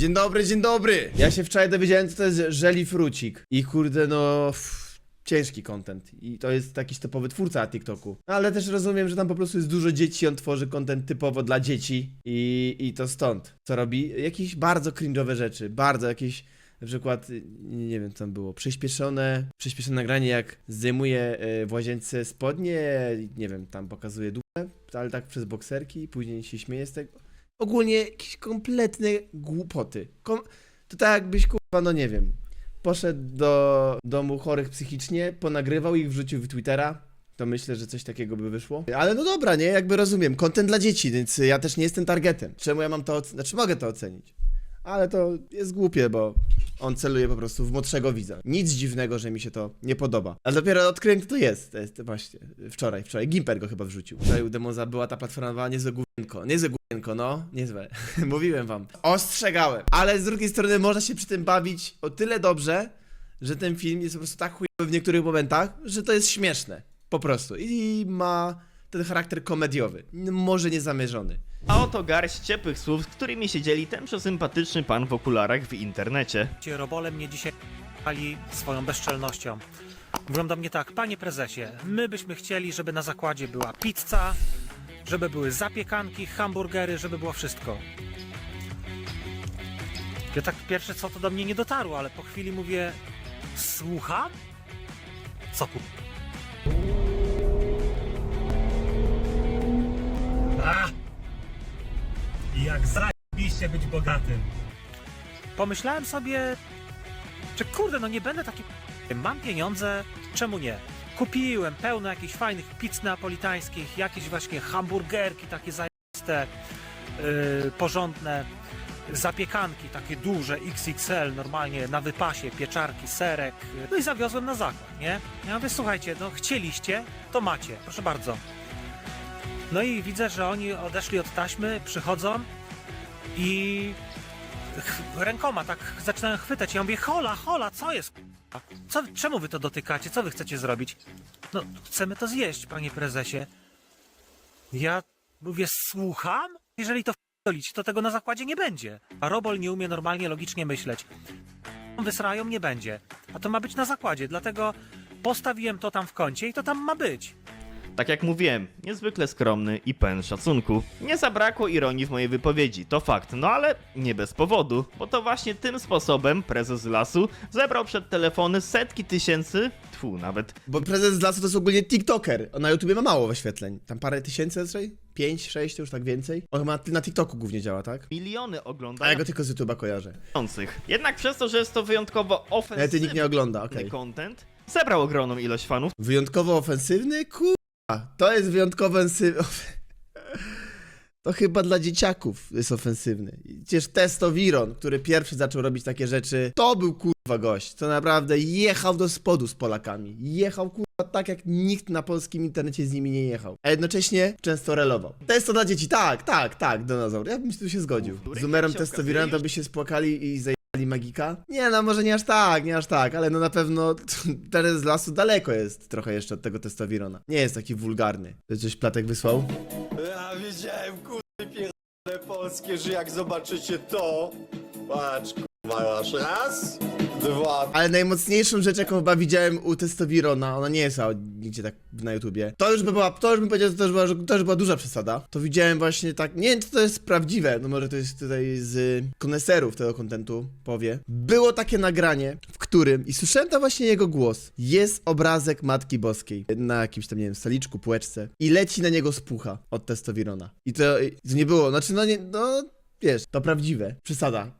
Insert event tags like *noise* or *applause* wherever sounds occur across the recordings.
Dzień dobry, dzień dobry! Ja się wczoraj dowiedziałem, co to jest żeli frucik. I kurde, no... Ciężki content. I to jest jakiś typowy twórca TikToku. Ale też rozumiem, że tam po prostu jest dużo dzieci, on tworzy content typowo dla dzieci. I, i to stąd. Co robi? Jakieś bardzo cringe'owe rzeczy. Bardzo jakieś... Na przykład, nie wiem co tam było, przyspieszone, przyspieszone nagranie jak zdejmuje y, w łazience spodnie, nie wiem, tam pokazuje dupę, ale tak przez bokserki, później się śmieje z tego. Ogólnie jakieś kompletne głupoty. Kom to tak jakbyś, kurwa, no nie wiem, poszedł do domu chorych psychicznie, ponagrywał ich, wrzucił w Twittera, to myślę, że coś takiego by wyszło. Ale no dobra, nie, jakby rozumiem, content dla dzieci, więc ja też nie jestem targetem. Czemu ja mam to? Znaczy mogę to ocenić. Ale to jest głupie, bo on celuje po prostu w młodszego widza. Nic dziwnego, że mi się to nie podoba. Ale dopiero odkryłem, kto to jest. To jest właśnie wczoraj, wczoraj. Gimper go chyba wrzucił. Wczoraj u Demoza była ta platforma, niezłe główienko. Niezłe główienko, no. Niezłe. *laughs* Mówiłem wam. Ostrzegałem. Ale z drugiej strony można się przy tym bawić o tyle dobrze, że ten film jest po prostu tak chujowy w niektórych momentach, że to jest śmieszne. Po prostu. I ma ten charakter komediowy. Może niezamierzony. A oto garść ciepłych słów, z którymi się dzieli ten przesympatyczny pan w okularach w internecie. Ci robole mnie dzisiaj pali swoją bezczelnością. Mówią do mnie tak, panie prezesie, my byśmy chcieli, żeby na zakładzie była pizza, żeby były zapiekanki, hamburgery, żeby było wszystko. Ja tak pierwsze co to do mnie nie dotarło, ale po chwili mówię, słucham? Co ku... A! Jak zajebiście być bogatym. Pomyślałem sobie, że kurde, no nie będę taki. Mam pieniądze, czemu nie? Kupiłem pełno jakichś fajnych pizz neapolitańskich, jakieś właśnie hamburgerki takie zajebiste, yy, porządne, zapiekanki takie duże, XXL, normalnie na wypasie, pieczarki, serek. No i zawiozłem na zakład, nie? Ja mówię, słuchajcie, no chcieliście, to macie, proszę bardzo. No i widzę, że oni odeszli od taśmy, przychodzą i rękoma tak zaczynają chwytać. Ja mówię, hola, hola, co jest? Co, czemu wy to dotykacie? Co wy chcecie zrobić? No, chcemy to zjeść, panie prezesie. Ja mówię, słucham? Jeżeli to wdolić, to tego na zakładzie nie będzie. A Robol nie umie normalnie, logicznie myśleć. Wysrają nie będzie. A to ma być na zakładzie, dlatego postawiłem to tam w kącie i to tam ma być. Tak jak mówiłem, niezwykle skromny i pełen szacunku. Nie zabrakło ironii w mojej wypowiedzi, to fakt, no ale nie bez powodu, bo to właśnie tym sposobem prezes lasu zebrał przed telefony setki tysięcy, tfu, nawet Bo prezes z lasu to jest ogólnie TikToker. Na YouTubie ma mało wyświetleń. Tam parę tysięcy raczej? Pięć, sześć, to już tak więcej. On ma na TikToku głównie działa, tak? miliony A ja go tylko z YouTube'a kojarzę. Jednak przez to, że jest to wyjątkowo Ale ty nikt nie ofensywny ogląda, okej. content, zebrał ogromną ilość fanów, Wyjątkowo ofensywny? Kurwa. To jest wyjątkowo ofensywny. *laughs* To chyba dla dzieciaków jest ofensywny. Przecież Testowiron, który pierwszy zaczął robić takie rzeczy, to był kurwa gość, co naprawdę jechał do spodu z Polakami. Jechał kurwa tak, jak nikt na polskim internecie z nimi nie jechał. A jednocześnie często relował. Testo dla dzieci, tak, tak, tak, dinozaur. Ja bym się tu się zgodził. Z numerem Testowironem to by się spłakali i zajęli magika? Nie, no może nie aż tak, nie aż tak, ale no na pewno *laughs* teraz z lasu daleko jest trochę jeszcze od tego testowirona. Nie jest taki wulgarny. Coś Platek wysłał? Ja widziałem kurwa pierdolone polskie, że jak zobaczycie to, patrz masz raz, dwa, Ale najmocniejszą rzecz, jaką chyba widziałem u testowirona, ona nie jest a, nigdzie tak na YouTubie. To już by była, to już bym powiedział, to już była, to już była duża przesada. To widziałem właśnie tak, nie wiem czy to jest prawdziwe, no może to jest tutaj z koneserów tego kontentu powie. Było takie nagranie, w którym, i słyszałem tam właśnie jego głos, jest obrazek Matki Boskiej na jakimś tam, nie wiem, stoliczku, półeczce i leci na niego spucha od testowirona. I to, i to nie było, znaczy no nie, no wiesz, to prawdziwe, przesada.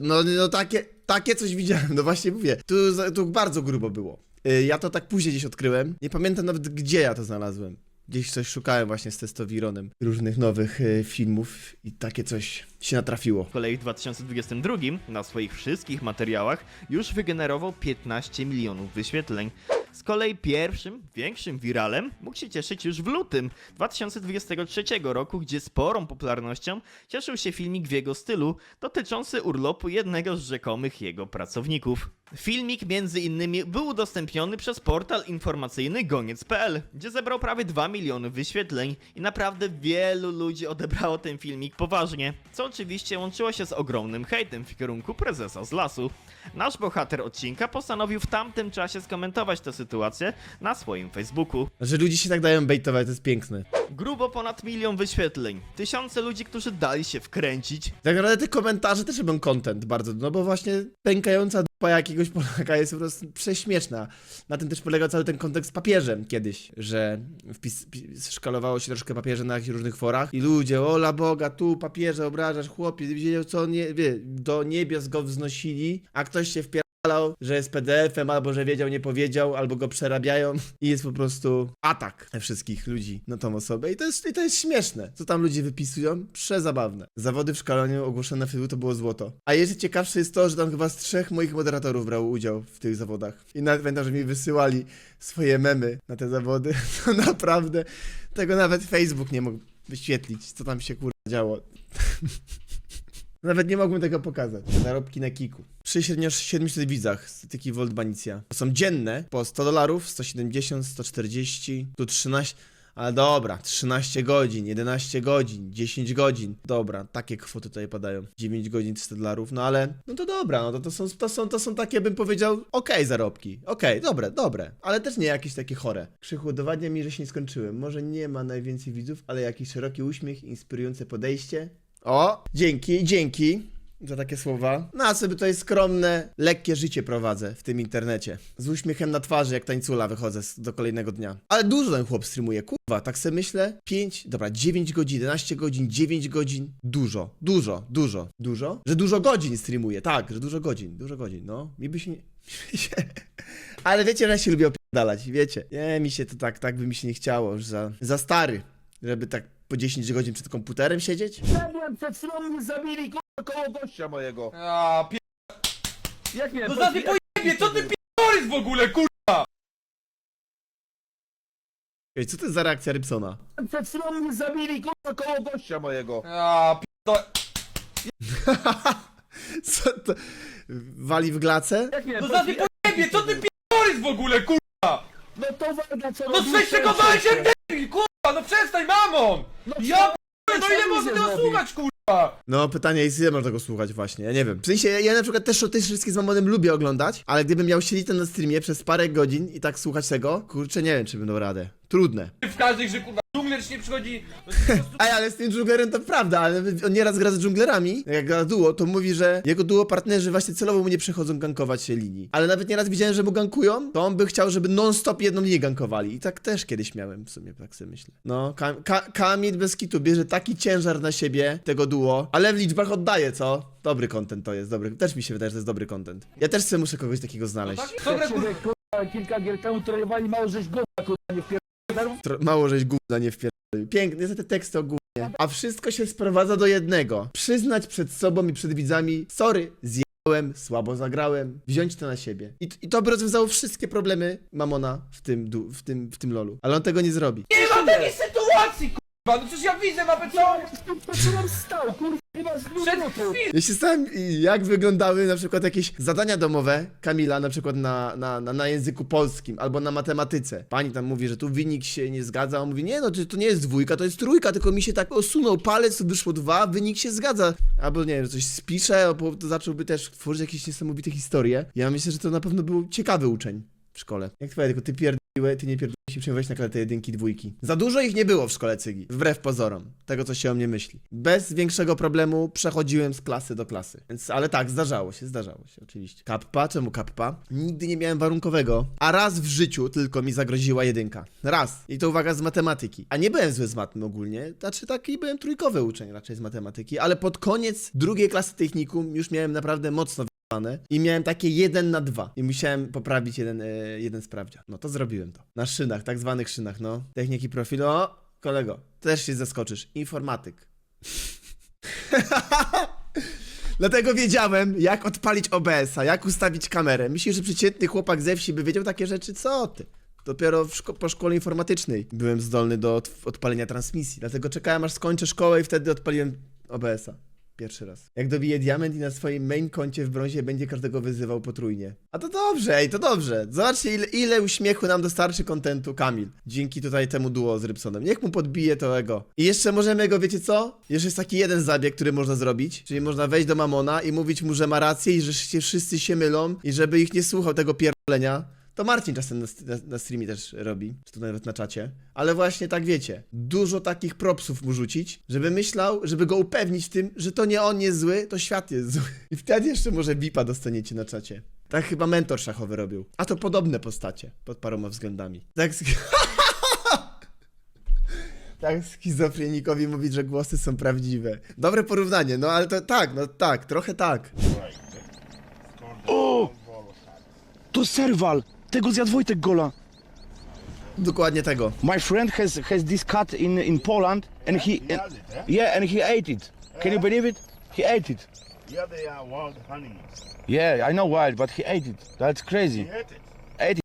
No, no takie, takie coś widziałem, no właśnie mówię. Tu, tu bardzo grubo było. Y, Ja to tak później gdzieś odkryłem. Nie pamiętam nawet gdzie ja to znalazłem. Gdzieś coś szukałem właśnie z testowironem różnych nowych y, filmów i takie coś się natrafiło. Z kolei w 2022 na swoich wszystkich materiałach już wygenerował 15 milionów wyświetleń. Z kolei pierwszym, większym wiralem mógł się cieszyć już w lutym 2023 roku, gdzie sporą popularnością cieszył się filmik w jego stylu dotyczący urlopu jednego z rzekomych jego pracowników. Filmik między innymi był udostępniony przez portal informacyjny goniec.pl, gdzie zebrał prawie 2 miliony wyświetleń i naprawdę wielu ludzi odebrało ten filmik poważnie, co oczywiście łączyło się z ogromnym hejtem w kierunku prezesa z lasu. Nasz bohater odcinka postanowił w tamtym czasie skomentować tę sytuację na swoim Facebooku. Że ludzie się tak dają bejtować, to jest piękne. Grubo ponad milion wyświetleń, tysiące ludzi, którzy dali się wkręcić, Tak naprawdę te komentarze też robią content bardzo, no bo właśnie pękająca dupa jakiegoś Polaka jest po prostu prześmieszna. Na tym też polegał cały ten kontekst z papieżem kiedyś, że wpis, pi- szkalowało się troszkę papieże na jakichś różnych forach i ludzie, ola Boga, tu papieża obrażasz, chłopie, wiedział co on nie, wie, do niebios go wznosili, a ktoś się że jest PDF-em, albo że wiedział, nie powiedział, albo go przerabiają i jest po prostu atak wszystkich ludzi na tą osobę i to jest, i to jest śmieszne, co tam ludzie wypisują, przezabawne. Zawody w szkalaniu ogłoszone na Facebooku to było złoto. A jeszcze ciekawsze jest to, że tam chyba z trzech moich moderatorów brało udział w tych zawodach. I nawet pamiętam, że mi wysyłali swoje memy na te zawody. *laughs* To naprawdę, tego nawet Facebook nie mógł wyświetlić, co tam się kurwa działo. *laughs* Nawet nie mogłem tego pokazać. Zarobki na kiku. Przy średnio 700 widzach statyki Volt Banicja. To są dzienne, po 100 dolarów, 170, 140, tu 13. Ale dobra, 13 godzin, 11 godzin, 10 godzin. Dobra, takie kwoty tutaj padają. 9 godzin, 300 dolarów, no ale no to dobra, no to, to, są, to, są, to są takie, bym powiedział, okej zarobki. Okej, dobre, dobre, ale też nie jakieś takie chore. Krzychu udowadnia mi, że się nie skończyłem. Może nie ma najwięcej widzów, ale jakiś szeroki uśmiech, inspirujące podejście. O, dzięki, dzięki za takie słowa. No a sobie tutaj skromne, lekkie życie prowadzę w tym internecie. Z uśmiechem na twarzy, jak tańcula wychodzę do kolejnego dnia. Ale dużo ten chłop streamuje, kurwa, tak sobie myślę. 5, dobra, 9 godzin, 11 godzin, 9 godzin. Dużo, dużo, dużo, dużo? Że dużo godzin streamuje, tak, że dużo godzin, dużo godzin, no. Mi by się nie... *laughs* Ale wiecie, że ja się lubię opierdalać, wiecie. Nie, mi się to tak, tak by mi się nie chciało, że za, za stary, żeby tak po 10 godzin przed komputerem siedzieć. Wszedłem przed chwilą mnie zabili k***a, koło gościa mojego. A, pi... Jak nie? No za ty pojebie, co ty p***orysz w ogóle, kur... Ej, co to jest za reakcja Rybsona? Przed chwilą mnie zabili k***a, koło gościa mojego. A, pi... *laughs* Co to? Wali w glacę? Jak nie? No za ty pojebie, co ty p***orysz w ogóle, kur... No to warto co No zfejszykowałeś to jak debil, kurwa, no przestań, mamon! No Ja p***, no ile można tego słuchać, kurwa? No, pytanie jest, ile można tego słuchać właśnie, ja nie wiem. W sensie, ja, ja na przykład też te wszystkie z Mamonem lubię oglądać, ale gdybym miał siedzieć tam na streamie przez parę godzin i tak słuchać tego, kurczę, nie wiem, czy bym dał radę. Trudne. W każdej, że kurwa, dżungler ci nie przychodzi... No, po prostu- Ej, ale z tym dżunglerem to prawda, ale on nieraz gra z dżunglerami, jak gra duo, to mówi, że jego duo partnerzy właśnie celowo mu nie przychodzą gankować się linii. Ale nawet nieraz widziałem, że mu gankują, to on by chciał, żeby non-stop jedną linię gankowali. I tak też kiedyś miałem w sumie, tak sobie myślę. No, Kam Ka Kamil bez kitu bierze taki ciężar na siebie, tego duo, ale w liczbach oddaje, co? Dobry content to jest, dobry. Też mi się wydaje, że to jest dobry content. Ja też sobie muszę kogoś takiego znaleźć. Tak, Ciebie, kurwa, kilka gier temu trolowali mało żeś go kurwa, nie wpier... Mało żeś gówna nie wpierdolił. Piękne są te teksty o gównie. A wszystko się sprowadza do jednego. Przyznać przed sobą i przed widzami, sorry, zjałem, słabo zagrałem, wziąć to na siebie. I, I to by rozwiązało wszystkie problemy Mamona w tym, du- w tym, w tym lolu. Ale on tego nie zrobi. nie ma takiej sytuacji, no przecież ja widzę mapę całą... To co nam stał, kurwa, chyba z Przed minutu. chwilą... Ja się stałem, jak wyglądały na przykład jakieś zadania domowe Kamila, na przykład na, na, na, na języku polskim albo na matematyce. Pani tam mówi, że tu wynik się nie zgadza, a on mówi, nie no, to, to nie jest dwójka, to jest trójka, tylko mi się tak osunął palec, wyszło dwa, wynik się zgadza. Albo nie wiem, coś spisze, albo to zacząłby też tworzyć jakieś niesamowite historie. Ja myślę, że to na pewno był ciekawy uczeń w szkole. Jak twoje, tylko ty pierdoliłeś, ty nie pierdoliłeś się przyjmować na klatę jedynki, dwójki. Za dużo ich nie było w szkole Cygi, wbrew pozorom, tego co się o mnie myśli. Bez większego problemu przechodziłem z klasy do klasy. Więc, ale tak, zdarzało się, zdarzało się, oczywiście. Kappa, czemu kappa? Nigdy nie miałem warunkowego, a raz w życiu tylko mi zagroziła jedynka. Raz. I to uwaga z matematyki. A nie byłem zły z matmy ogólnie, znaczy taki byłem trójkowy uczeń raczej z matematyki, ale pod koniec drugiej klasy technikum już miałem naprawdę mocno i miałem takie 1 na 2 i musiałem poprawić jeden, e, jeden sprawdzian. No to zrobiłem to. Na szynach, tak zwanych szynach, no. Techniki profilu, o, kolego, też się zaskoczysz. Informatyk. *laughs* Dlatego wiedziałem, jak odpalić OBS-a, jak ustawić kamerę. Myślisz, że przeciętny chłopak ze wsi by wiedział takie rzeczy? Co ty? Dopiero szko- po szkole informatycznej byłem zdolny do od- odpalenia transmisji. Dlatego czekałem, aż skończę szkołę i wtedy odpaliłem OBS-a. Pierwszy raz. Jak dobije diament i na swoim main koncie w brązie będzie każdego wyzywał potrójnie. A to dobrze, ej, to dobrze. Zobaczcie, ile, ile uśmiechu nam dostarczy kontentu Kamil. Dzięki tutaj temu duo z Rybsonem. Niech mu podbije to ego. I jeszcze możemy go, wiecie co? Jeszcze jest taki jeden zabieg, który można zrobić. Czyli można wejść do Mamona i mówić mu, że ma rację i że się wszyscy się mylą i żeby ich nie słuchał tego pierdolenia. To Marcin czasem na, na, na streamie też robi, czy to nawet na czacie. Ale właśnie tak wiecie, dużo takich propsów mu rzucić, żeby myślał, żeby go upewnić w tym, że to nie on jest zły, to świat jest zły. I wtedy jeszcze może bipa dostaniecie na czacie. Tak chyba mentor szachowy robił. A to podobne postacie, pod paroma względami. Tak, *laughs* tak schizofrenikowi mówić, że głosy są prawdziwe. Dobre porównanie, no ale to tak, no tak, trochę tak. To serwal! Tego zjadł Wojtek Gola. Dokładnie tego. My friend has has this cat in in Poland and he and, yeah and he ate it. Can you believe it? He ate it. Yeah, they are wild honey. Yeah, I know wild, but he ate it. That's crazy. Hate it.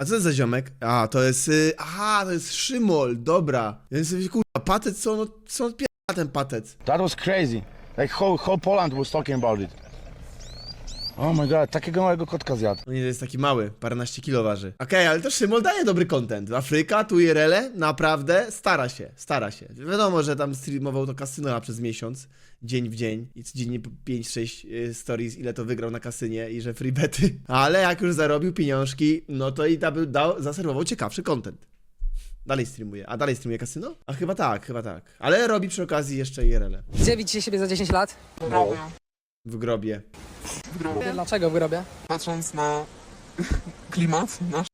A co to za ziomek? A, to jest. Y, aha, to jest Szymol, dobra. Więc sobie kurwa, patec, co on, co on odpiera ten patec? That was crazy. Like whole whole Poland was talking about it. Oh my god, takiego małego kotka zjadł. No nie, to jest taki mały, paręnaście kilo waży. Okej, ale to Szymol daje dobry content. Afryka, tu IRL, naprawdę stara się, stara się. Wiadomo, że tam streamował to kasyno przez miesiąc, dzień w dzień i codziennie po 5-6 y, stories, ile to wygrał na kasynie i że free bety. *laughs* Ale jak już zarobił pieniążki, no to i dał, dał, zaserwował ciekawszy content. Dalej streamuje. A dalej streamuje kasyno? A chyba tak, chyba tak. Ale robi przy okazji jeszcze IRL. Gdzie widzicie siebie za 10 lat? W grobie. Dlaczego w grobie? patrząc na klimat nasz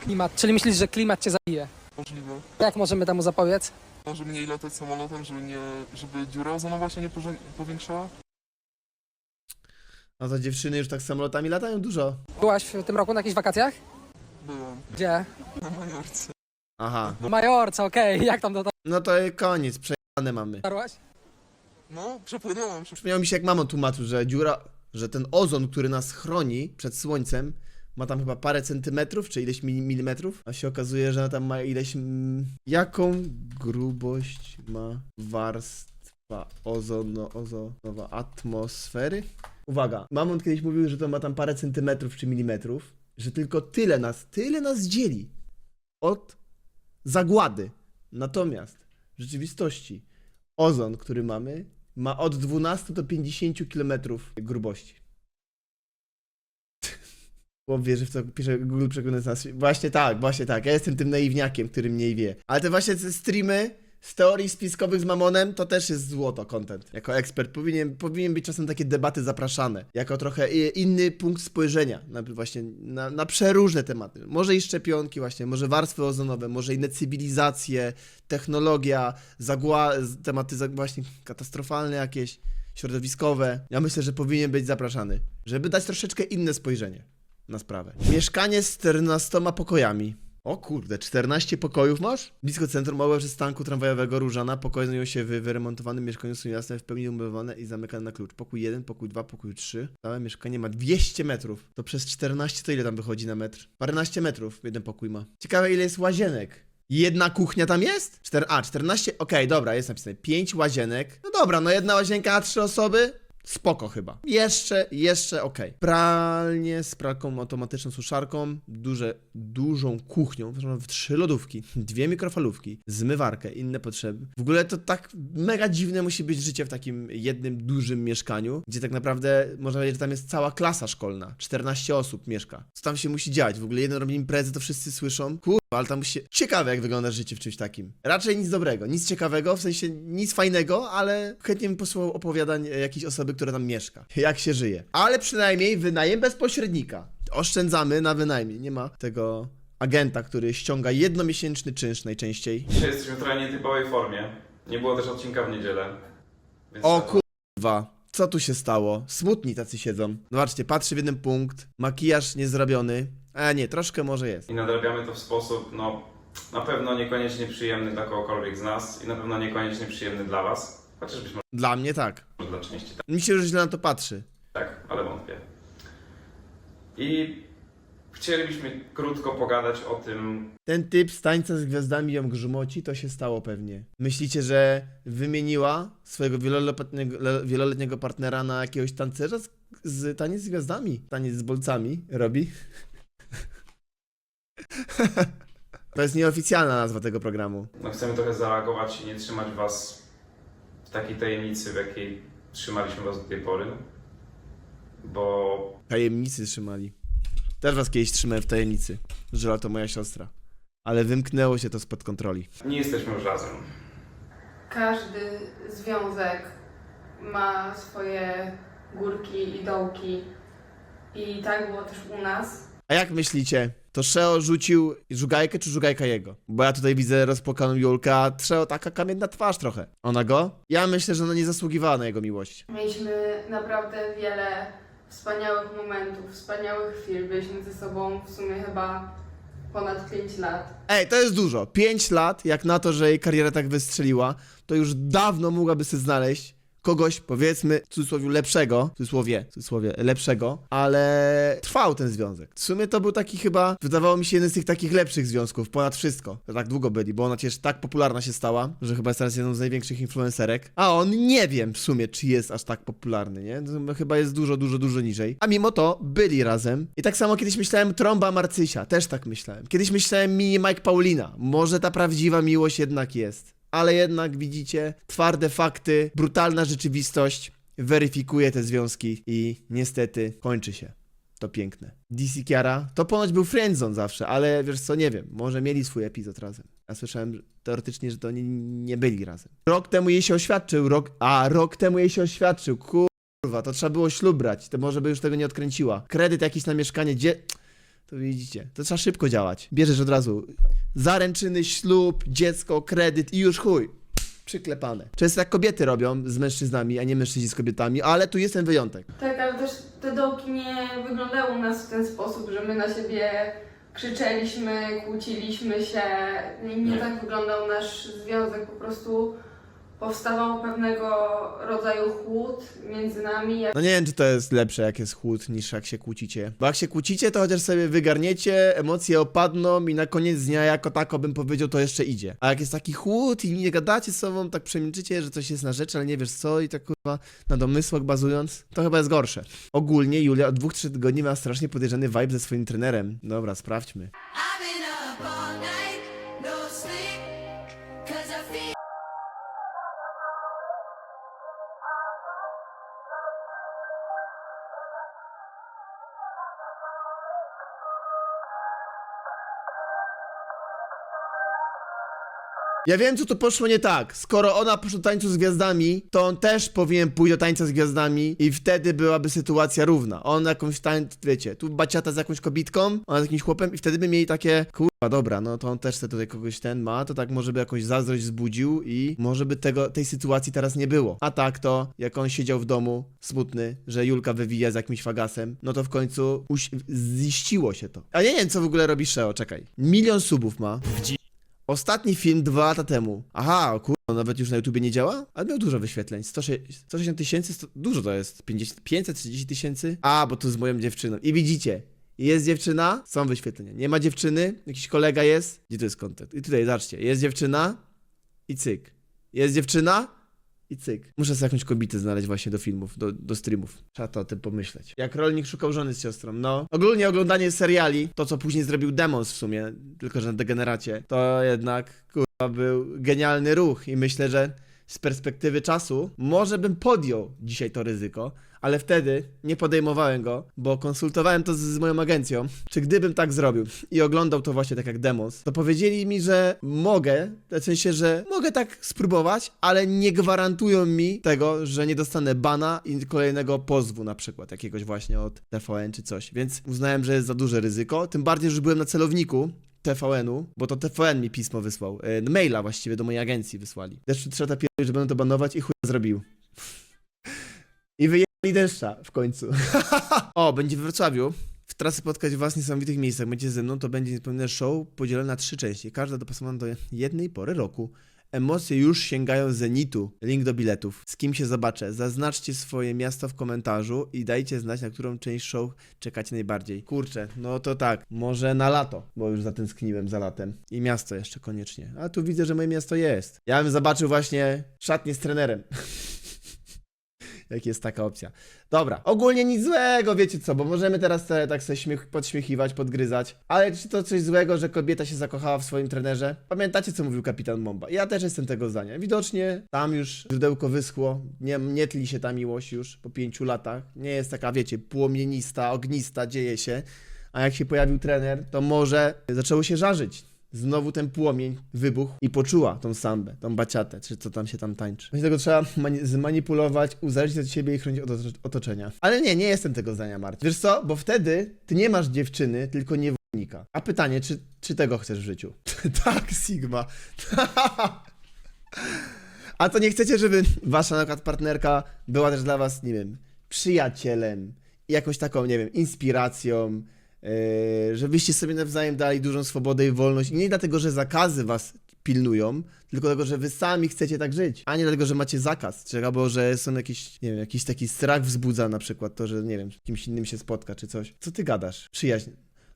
Klimat. Czyli myślisz, że klimat cię zabije? możliwy, Jak możemy temu zapobiec? żeby mniej latać samolotem, żeby, nie, żeby dziura ozonowa się nie powiększała. No to dziewczyny już tak samolotami latają dużo. Byłaś w tym roku na jakichś wakacjach? Byłem Gdzie? na Majorce. Aha. W Majorce, okej. *laughs* Jak tam No to koniec, przejane mamy. dotarłaś? No, przepłynąłem. Przypomniało mi się jak mamon tłumaczył, że dziura, że ten ozon, który nas chroni przed słońcem, ma tam chyba parę centymetrów, czy ileś mili- milimetrów, a się okazuje, że tam ma ileś... Mm, jaką grubość ma warstwa ozono, ozonowa atmosfery? Uwaga, mamon kiedyś mówił, że to ma tam parę centymetrów czy milimetrów, że tylko tyle nas, tyle nas dzieli od zagłady. Natomiast w rzeczywistości ozon, który mamy, ma od 12 do 50 km grubości. Chłop wierzy w co pisze Google przekonać nas. Właśnie tak, właśnie tak. Ja jestem tym naiwniakiem, który mniej wie. Ale te właśnie te streamy z teorii spiskowych z Mamonem to też jest złoto content. Jako ekspert powinien, powinien być czasem takie debaty zapraszane. Jako trochę inny punkt spojrzenia na właśnie na, na przeróżne tematy. Może i szczepionki właśnie, może warstwy ozonowe, może inne cywilizacje, technologia, zagła, tematy właśnie katastrofalne jakieś, środowiskowe. Ja myślę, że powinien być zapraszany, żeby dać troszeczkę inne spojrzenie na sprawę. Mieszkanie z 14 pokojami. O kurde, 14 pokojów masz? Blisko centrum małego przystanku tramwajowego Różana. Pokoje znajdują się w wyremontowanym mieszkaniu są jasne, w pełni umywane i zamykane na klucz. Pokój 1, pokój 2, pokój 3. Całe mieszkanie ma 200 metrów. To przez 14 to ile tam wychodzi na metr? Paręnaście metrów jeden pokój ma. Ciekawe ile jest łazienek. Jedna kuchnia tam jest? Czter a, 14? Okej, dobra, jest napisane 5 łazienek. No dobra, no jedna łazienka na 3 osoby. Spoko chyba. Jeszcze, jeszcze okej. Pralnie z pralką automatyczną, suszarką, duże, dużą kuchnią, w trzy lodówki, *laughs* dwie mikrofalówki, zmywarkę, inne potrzeby. W ogóle to tak mega dziwne musi być życie w takim jednym dużym mieszkaniu, gdzie tak naprawdę można powiedzieć, że tam jest cała klasa szkolna, 14 osób mieszka. Co tam się musi dziać? W ogóle jeden robi imprezy, to wszyscy słyszą. Kurwa, ale tam musi... Ciekawe jak wygląda życie w czymś takim. Raczej nic dobrego, nic ciekawego, w sensie nic fajnego, ale chętnie bym posłuchał opowiadań jakiejś osoby, która tam mieszka. Jak się żyje. Ale przynajmniej wynajem bez pośrednika. Oszczędzamy na wynajmie. Nie ma tego agenta, który ściąga jednomiesięczny czynsz najczęściej. Dzisiaj jesteśmy w trochę nietypowej formie. Nie było też odcinka w niedzielę. Więc O kurwa, co tu się stało? Smutni tacy siedzą. Zobaczcie, patrzy w jeden punkt, makijaż niezrobiony. A nie, troszkę może jest. I nadrabiamy to w sposób, no, na pewno niekoniecznie przyjemny dla kogokolwiek z nas i na pewno niekoniecznie przyjemny dla was. Chociaż być Dla mnie tak. Dla części tak, Mi się już źle na to patrzy. tak ale wątpię. I chcielibyśmy krótko pogadać o tym, Ten typ z tańca z gwiazdami ją grzmoci, to się stało pewnie. Myślicie, że wymieniła swojego wieloletniego, le- wieloletniego partnera na jakiegoś tancerza z, z taniec z gwiazdami? Taniec z bolcami robi? *laughs* to jest nieoficjalna nazwa tego programu. no chcemy trochę zareagować i nie trzymać was w takiej tajemnicy, w jakiej trzymaliśmy was do tej pory, bo Tajemnicy trzymali. Też was kiedyś trzymałem w tajemnicy. Żyła to moja siostra. Ale wymknęło się to spod kontroli. nie jesteśmy już razem. Każdy związek ma swoje górki i dołki. I tak było też u nas. A jak myślicie, to Szeo rzucił żugajkę czy żugajka jego? Bo ja tutaj widzę rozpłakaną Julkę, a Szeo taka kamienna twarz trochę. Ona go? Ja myślę, że ona nie zasługiwała na jego miłość. Mieliśmy naprawdę wiele wspaniałych momentów, wspaniałych chwil. Byliśmy ze sobą w sumie chyba ponad 5 lat. Ej, to jest dużo. 5 lat, jak na to, że jej kariera tak wystrzeliła, to już dawno mogłaby sobie znaleźć kogoś, powiedzmy, w cudzysłowie lepszego, w cudzysłowie, w cudzysłowie lepszego, ale trwał ten związek. W sumie to był taki chyba, wydawało mi się, jeden z tych takich lepszych związków, ponad wszystko. że Tak długo byli, bo ona przecież tak popularna się stała, że chyba jest teraz jedną z największych influencerek. A on nie wiem w sumie, czy jest aż tak popularny, nie? Chyba jest dużo, dużo, dużo niżej. A mimo to byli razem. I tak samo kiedyś myślałem Tromba Marcysia, też tak myślałem. Kiedyś myślałem Mini Mike Paulina. Może ta prawdziwa miłość jednak jest. Ale jednak widzicie, twarde fakty, brutalna rzeczywistość weryfikuje te związki i niestety kończy się. To piękne. DC Kiara to ponoć był friendzone zawsze, ale wiesz co, nie wiem, może mieli swój epizod razem. Ja słyszałem teoretycznie, że to nie, nie byli razem. Rok temu jej się oświadczył, rok, a rok temu jej się oświadczył, kurwa, to trzeba było ślub brać, to może by już tego nie odkręciła. Kredyt jakiś na mieszkanie, gdzie... To widzicie, to trzeba szybko działać. Bierzesz od razu zaręczyny, ślub, dziecko, kredyt i już chuj. Przyklepane. Często tak kobiety robią z mężczyznami, a nie mężczyźni z kobietami, ale tu jest ten wyjątek. Tak, ale też te dołki nie wyglądały u nas w ten sposób, że my na siebie krzyczeliśmy, kłóciliśmy się. Nie, nie tak wyglądał nasz związek, po prostu powstawał pewnego rodzaju chłód między nami. Jak No nie wiem, czy to jest lepsze, jak jest chłód, niż jak się kłócicie. Bo jak się kłócicie, to chociaż sobie wygarniecie, emocje opadną i na koniec dnia jako tako bym powiedział, to jeszcze idzie. A jak jest taki chłód i nie gadacie z sobą, tak przemilczycie, że coś jest na rzecz, ale nie wiesz co i tak kurwa na domysłach bazując, to chyba jest gorsze. Ogólnie Julia od dwóch, trzech tygodni ma strasznie podejrzany vibe ze swoim trenerem. Dobra, sprawdźmy. Ja wiem, co tu poszło nie tak. Skoro ona poszła do tańcu z gwiazdami, to on też powinien pójść do tańca z gwiazdami i wtedy byłaby sytuacja równa. On jakąś tańc, wiecie, tu baciata z jakąś kobitką, ona z jakimś chłopem i wtedy by mieli takie, kurwa, dobra, no to on też sobie tutaj kogoś ten ma, to tak może by jakąś zazdrość wzbudził i może by tego, tej sytuacji teraz nie było. A tak to, jak on siedział w domu, smutny, że Julka wywija z jakimś fagasem, no to w końcu uś- ziściło się to. A nie wiem, co w ogóle robi Sheo, czekaj. Milion subów ma. Ostatni film dwa lata temu. Aha, kurwa, nawet już na YouTubie nie działa? Ale miał dużo wyświetleń. 160 160 tysięcy, dużo to jest. 50, 530 tysięcy? A, bo tu z moją dziewczyną. I widzicie, jest dziewczyna, są wyświetlenia. Nie ma dziewczyny, jakiś kolega jest. Gdzie to jest kontent? I tutaj, zobaczcie, jest dziewczyna i cyk. Jest dziewczyna i cyk. Muszę sobie jakąś kobietę znaleźć właśnie do filmów, do, do streamów. Trzeba to o tym pomyśleć. Jak rolnik szukał żony z siostrą, no. Ogólnie oglądanie seriali, to co później zrobił Demons w sumie, tylko że na degeneracie, to jednak, kurwa, był genialny ruch i myślę, że z perspektywy czasu może bym podjął dzisiaj to ryzyko, ale wtedy nie podejmowałem go, bo konsultowałem to z, z moją agencją, czy gdybym tak zrobił i oglądał to właśnie tak jak demos, to powiedzieli mi, że mogę, w sensie, że mogę tak spróbować, ale nie gwarantują mi tego, że nie dostanę bana i kolejnego pozwu na przykład, jakiegoś właśnie od TVN czy coś, więc uznałem, że jest za duże ryzyko, tym bardziej, że byłem na celowniku, TVN-u, bo to TVN mi pismo wysłał. E, maila właściwie do mojej agencji wysłali. Deszczu trzeba pierdolić, że będą to banować i chuj zrobił. I wyjechali deszcza w końcu. *laughs* o, będzie w Wrocławiu. W trasy spotkać was w niesamowitych miejscach. Będzie ze mną, to będzie niezapomniane show podzielone na trzy części. Każda dopasowana do jednej pory roku. Emocje już sięgają zenitu. Link do biletów. Z kim się zobaczę? Zaznaczcie swoje miasto w komentarzu i dajcie znać, na którą część show czekacie najbardziej. Kurczę, no to tak, może na lato, bo już zatęskniłem za latem. I miasto jeszcze koniecznie. A tu widzę, że moje miasto jest. Ja bym zobaczył właśnie szatnię z trenerem. *laughs* Jak jest taka opcja. Dobra, ogólnie nic złego, wiecie co, bo możemy teraz te, tak sobie śmiech, podśmiechiwać, podgryzać, ale czy to coś złego, że kobieta się zakochała w swoim trenerze? Pamiętacie, co mówił kapitan Bomba? Ja też jestem tego zdania. Widocznie tam już źródełko wyschło, nie, nie tli się ta miłość już po pięciu latach, nie jest taka, wiecie, płomienista, ognista, dzieje się, a jak się pojawił trener, to może zaczęło się żarzyć. Znowu ten płomień wybuchł i poczuła tą sambę, tą baciatę, czy co tam się tam tańczy. Właśnie tego trzeba mani- zmanipulować, uzależnić od siebie i chronić od oto- otoczenia. Ale nie, nie jestem tego zdania, Marcin. Wiesz co? Bo wtedy ty nie masz dziewczyny, tylko niewolnika. A pytanie, czy, czy tego chcesz w życiu? *laughs* tak, Sigma. *laughs* A to nie chcecie, żeby wasza na przykład partnerka była też dla was, nie wiem, przyjacielem, jakąś taką, nie wiem, inspiracją, yy, żebyście sobie nawzajem dali dużą swobodę i wolność. I nie dlatego, że zakazy was pilnują, tylko dlatego, że wy sami chcecie tak żyć, a nie dlatego, że macie zakaz, czy albo że są jakieś, nie wiem, jakiś taki strach wzbudza na przykład to, że, nie wiem, kimś innym się spotka, czy coś. Co ty gadasz? Przyjaźń.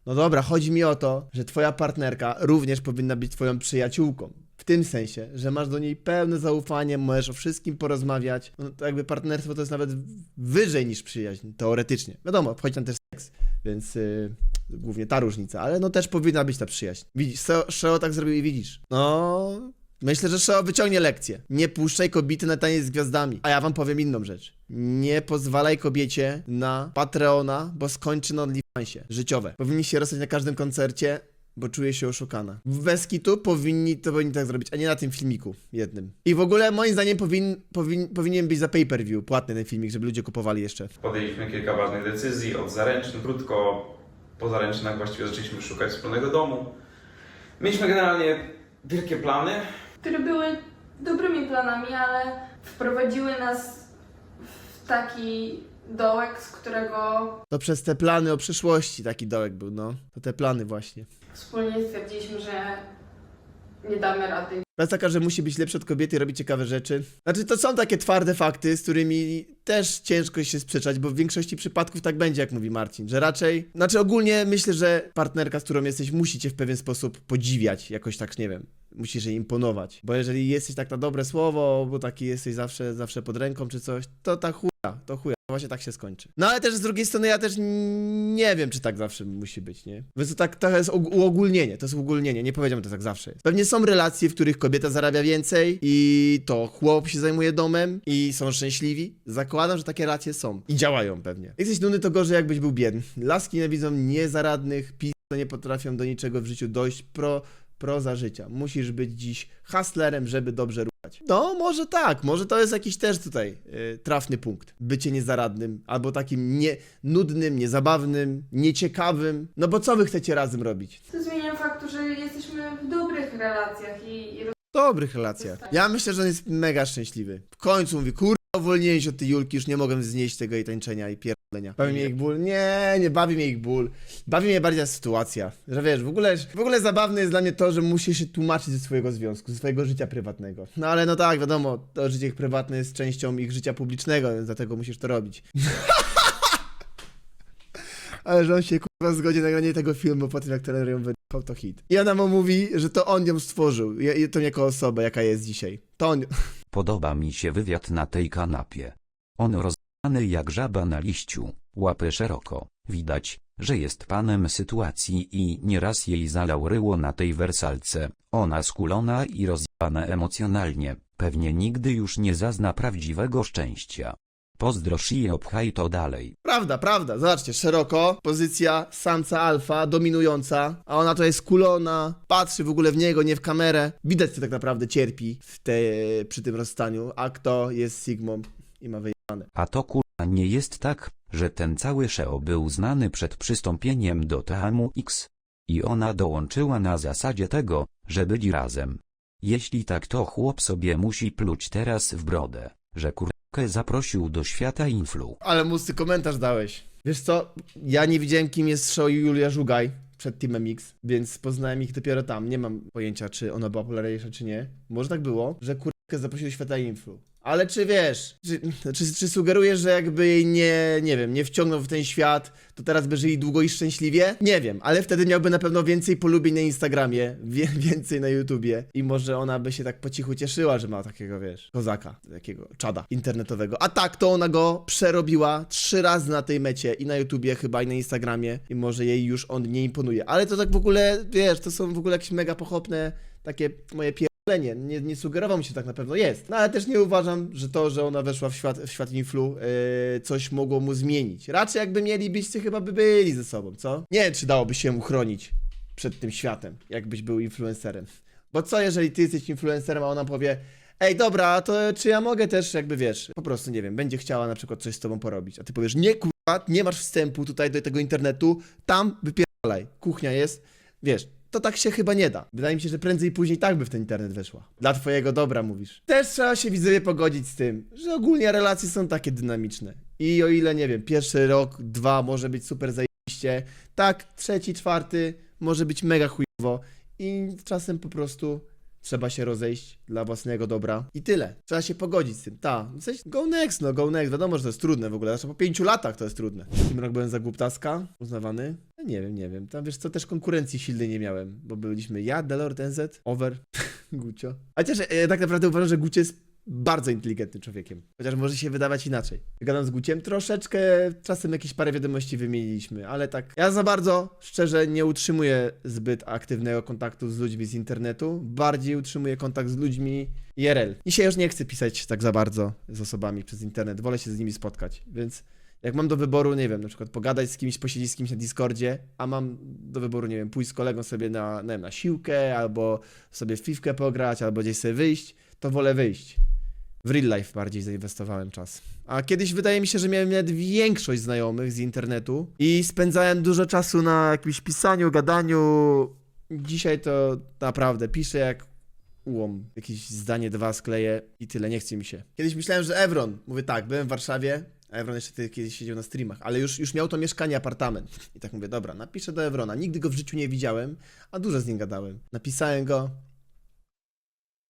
No dobra, chodzi mi o to, że twoja partnerka również powinna być twoją przyjaciółką. W tym sensie, że masz do niej pełne zaufanie, możesz o wszystkim porozmawiać. No, to jakby partnerstwo to jest nawet wyżej niż przyjaźń, teoretycznie. Wiadomo, wchodzi tam też seks, więc yy, głównie ta różnica, ale no też powinna być ta przyjaźń. Widzisz, Sheo, Sheo tak zrobił i widzisz. No, myślę, że Sheo wyciągnie lekcję. Nie puszczaj kobiety na taniec z gwiazdami. A ja wam powiem inną rzecz. Nie pozwalaj kobiecie na Patreona, bo skończy na OnlyFansie. Życiowe. Powinniście rosnąć na każdym koncercie, bo czuję się oszukana. W Beskitu powinni to powinni tak zrobić, a nie na tym filmiku jednym. I w ogóle moim zdaniem powin, powin, powinien być za pay-per-view płatny ten filmik, żeby ludzie kupowali jeszcze. Podjęliśmy kilka ważnych decyzji, od zaręczyn, krótko po zaręczynach właściwie zaczęliśmy szukać wspólnego domu. Mieliśmy generalnie wielkie plany, które były dobrymi planami, ale wprowadziły nas w taki dołek, z którego To przez te plany o przyszłości taki dołek był, no. To te plany właśnie. Wspólnie stwierdziliśmy, że nie damy rady. Jest taka, że musi być lepszy od kobiety i robić ciekawe rzeczy. Znaczy, to są takie twarde fakty, z którymi też ciężko się sprzeczać, bo w większości przypadków tak będzie, jak mówi Marcin, że raczej... Znaczy, ogólnie myślę, że partnerka, z którą jesteś, musi cię w pewien sposób podziwiać, jakoś tak, nie wiem, musisz jej imponować. Bo jeżeli jesteś tak na dobre słowo, bo taki jesteś zawsze, zawsze pod ręką czy coś, to ta chuja, to chuja. Właśnie tak się skończy. No ale też z drugiej strony ja też nie wiem, czy tak zawsze musi być, nie? Więc to tak to jest og- uogólnienie, to jest uogólnienie, nie powiedziałbym, to tak zawsze jest. Pewnie są relacje, w których kobieta zarabia więcej i to chłop się zajmuje domem i są szczęśliwi. Zakładam, że takie relacje są i działają pewnie. Jesteś nudny, to gorzej jakbyś był biedny. Laski nienawidzą niezaradnych, pis nie potrafią do niczego w życiu dojść, pro, proza życia. Musisz być dziś hustlerem, żeby dobrze ruchać. No, może tak, może to jest jakiś też tutaj y, trafny punkt. Bycie niezaradnym, albo takim nie, nudnym, niezabawnym, nieciekawym. No bo co wy chcecie razem robić? To zmienia faktu, że jesteśmy w dobrych relacjach i, i dobrych relacjach. Ja myślę, że on jest mega szczęśliwy. W końcu mówi, kurwa, uwolniłem się od tej Julki, już nie mogę znieść tego jej tańczenia i pierdolenia. Bawi mnie ich ból? Nie, nie bawi mnie ich ból. Bawi mnie bardziej ta sytuacja, że wiesz, w ogóle, w ogóle zabawne jest dla mnie to, że musisz się tłumaczyć ze swojego związku, ze swojego życia prywatnego. No ale no tak, wiadomo, to życie ich prywatne jest częścią ich życia publicznego, więc dlatego musisz to robić. *laughs* Ale że on się kurwa zgodzi na nagranie tego filmu po tym, jak trener ją wyjechał, to hit. I ona mu mówi, że to on ją stworzył, je- je- tą jako osobę, jaka jest dzisiaj. To on... Podoba mi się wywiad na tej kanapie. On rozjany jak żaba na liściu, łapy szeroko. Widać, że jest panem sytuacji i nieraz jej zalał ryło na tej wersalce. Ona skulona i rozjebana emocjonalnie, pewnie nigdy już nie zazna prawdziwego szczęścia. Pozdrosz i obchaj to dalej. Prawda, prawda, zobaczcie, szeroko, pozycja samca alfa, dominująca, a ona to jest kulona, patrzy w ogóle w niego, nie w kamerę. Widać, co tak naprawdę cierpi w te, przy tym rozstaniu, a kto jest Sigmą i ma wyjebane. A to kurwa nie jest tak, że ten cały szeo był znany przed przystąpieniem do Teamu X. I ona dołączyła na zasadzie tego, że byli razem. Jeśli tak to chłop sobie musi pluć teraz w brodę, że kurkę zaprosił do świata influ. Ale musty komentarz dałeś. Wiesz co, ja nie widziałem, kim jest show Julia Żugaj. przed Teamem X, więc poznałem ich dopiero tam. Nie mam pojęcia, czy ona była popularniejsza, czy nie. Może tak było, że kurkę zaprosił do świata influ. Ale czy wiesz, czy, czy, czy sugerujesz, że jakby jej nie, nie wiem, nie wciągnął w ten świat, to teraz by żyli długo i szczęśliwie? Nie wiem, ale wtedy miałby na pewno więcej polubień na Instagramie, *laughs* wie, więcej na YouTubie i może ona by się tak po cichu cieszyła, że ma takiego, wiesz, kozaka, takiego czada internetowego. A tak, to ona go przerobiła trzy razy na tej mecie i na YouTubie chyba i na Instagramie i może jej już on nie imponuje. Ale to tak w ogóle, wiesz, to są w ogóle jakieś mega pochopne takie moje pier... Nie, nie, nie sugerował mi się tak na pewno jest. No ale też nie uważam, że to, że ona weszła w świat, w świat influ, yy, coś mogło mu zmienić. Raczej jakby mieli być, to chyba by byli ze sobą, co? Nie wiem, czy dałoby się mu chronić przed tym światem, jakbyś był influencerem. Bo co jeżeli ty jesteś influencerem, a ona powie Ej, dobra, to czy ja mogę też, jakby wiesz, po prostu nie wiem, będzie chciała na przykład coś z tobą porobić, a ty powiesz, nie kurwa, nie masz wstępu tutaj do tego internetu, tam wypierdalaj, kuchnia jest, wiesz, to tak się chyba nie da. Wydaje mi się, że prędzej później tak by w ten internet weszła. Dla twojego dobra mówisz. Też trzeba się widzowie pogodzić z tym, że ogólnie relacje są takie dynamiczne. I o ile, nie wiem, pierwszy rok, dwa może być super zajebiście, tak, trzeci, czwarty może być mega chujowo i czasem po prostu trzeba się rozejść dla własnego dobra i tyle. Trzeba się pogodzić z tym. Ta, w sensie, go next, no go next. Wiadomo, że to jest trudne w ogóle. Zresztą po pięciu latach to jest trudne. W tym rok byłem za głuptaska, uznawany. No nie wiem, nie wiem. Tam wiesz co, też konkurencji silnej nie miałem, bo byliśmy ja, Delord, NZ, Over, *laughs* Gucio. Chociaż e, tak naprawdę uważam, że Gucio jest bardzo inteligentnym człowiekiem. Chociaż może się wydawać inaczej. Gadam z Guciem, troszeczkę czasem jakieś parę wiadomości wymieniliśmy, ale tak. Ja za bardzo, szczerze, nie utrzymuję zbyt aktywnego kontaktu z ludźmi z internetu. Bardziej utrzymuję kontakt z ludźmi IRL. Dzisiaj już nie chcę pisać tak za bardzo z osobami przez internet. Wolę się z nimi spotkać, więc. Jak mam do wyboru, nie wiem, na przykład pogadać z kimś, posiedzieć z kimś na Discordzie, a mam do wyboru, nie wiem, pójść z kolegą sobie na, nie wiem, na siłkę, albo sobie w fifkę pograć, albo gdzieś sobie wyjść, to wolę wyjść. W real life bardziej zainwestowałem czas. A kiedyś wydaje mi się, że miałem nawet większość znajomych z internetu i spędzałem dużo czasu na jakimś pisaniu, gadaniu. Dzisiaj to naprawdę piszę jak ułom. Jakieś zdanie, dwa skleję i tyle, nie chce mi się. Kiedyś myślałem, że Evron, mówię tak, byłem w Warszawie, a Evron jeszcze kiedyś siedział na streamach, ale już, już miał to mieszkanie, apartament. I tak mówię, dobra, napiszę do Evrona. Nigdy go w życiu nie widziałem, a dużo z nim gadałem. Napisałem go,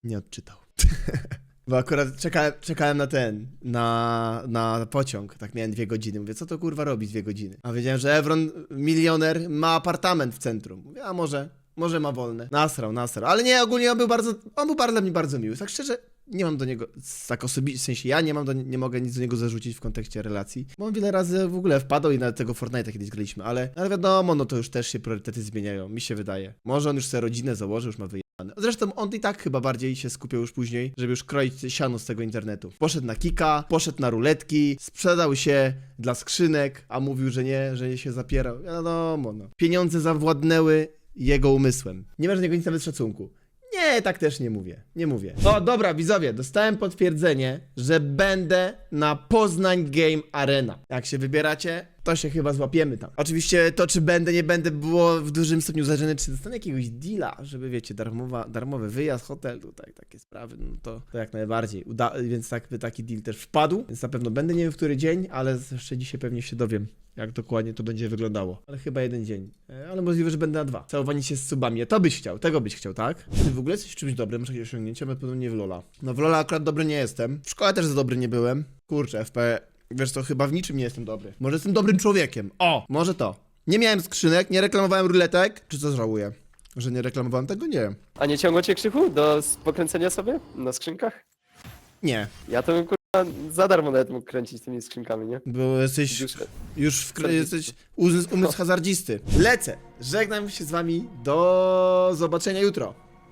nie odczytał. *laughs* Bo akurat czekałem, czekałem na ten, na, na pociąg, tak miałem dwie godziny. Mówię, co to kurwa robi dwie godziny? A wiedziałem, że Evron, milioner, ma apartament w centrum. Mówię, a może, może ma wolne. Nasrał, nasrał. Ale nie, ogólnie on był bardzo, on był bardzo dla mnie bardzo miły. Tak szczerze, nie mam do niego, tak osobiście, w sensie ja nie mam do, nie mogę nic do niego zarzucić w kontekście relacji, bo on wiele razy w ogóle wpadał i na tego Fortnite'a kiedyś graliśmy, ale, ale wiadomo, no to już też się priorytety zmieniają, mi się wydaje. Może on już sobie rodzinę założył, już ma wyjechane. Zresztą on i tak chyba bardziej się skupiał już później, żeby już kroić siano z tego internetu. Poszedł na kika, poszedł na ruletki, sprzedał się dla skrzynek, a mówił, że nie, że się zapierał. Wiadomo, no. Pieniądze zawładnęły jego umysłem. Nie masz do niego nic nawet szacunku. Nie, tak też nie mówię. Nie mówię. O, dobra, widzowie, dostałem potwierdzenie, że będę na Poznań Game Arena. Jak się wybieracie, to się chyba złapiemy tam. Oczywiście to, czy będę, nie będę, było w dużym stopniu zależne, czy dostanę jakiegoś deala, żeby, wiecie, darmowa, darmowy wyjazd, hotel, tutaj takie sprawy, no to, to jak najbardziej. Uda więc tak, by taki deal też wpadł, więc na pewno będę, nie wiem w który dzień, ale jeszcze dzisiaj pewnie się dowiem. Jak dokładnie to będzie wyglądało. Ale chyba jeden dzień. E, Ale możliwe, że będę na dwa. Całowanie się z subami. A to byś chciał, tego byś chciał, tak? Ty w ogóle jesteś czymś dobrym, masz jakieś osiągnięcia, na pewno nie w Lola. No w Lola akurat dobry nie jestem. W szkole też za dobry nie byłem. Kurczę, FP. Wiesz co, chyba w niczym nie jestem dobry. Może jestem dobrym człowiekiem. O, może to. Nie miałem skrzynek, nie reklamowałem ruletek. Czy co żałuję? Że nie reklamowałem tego? Nie. A nie ciągło cię krzyku do s- pokręcenia sobie na skrzynkach? Nie. Ja to bym kurwa za darmo nawet mógł kręcić tymi skrzynkami, nie? Bo jesteś Już- Już w kraju jesteś umysł, umysł hazardzisty. Lecę. Żegnam się z wami. Do zobaczenia jutro.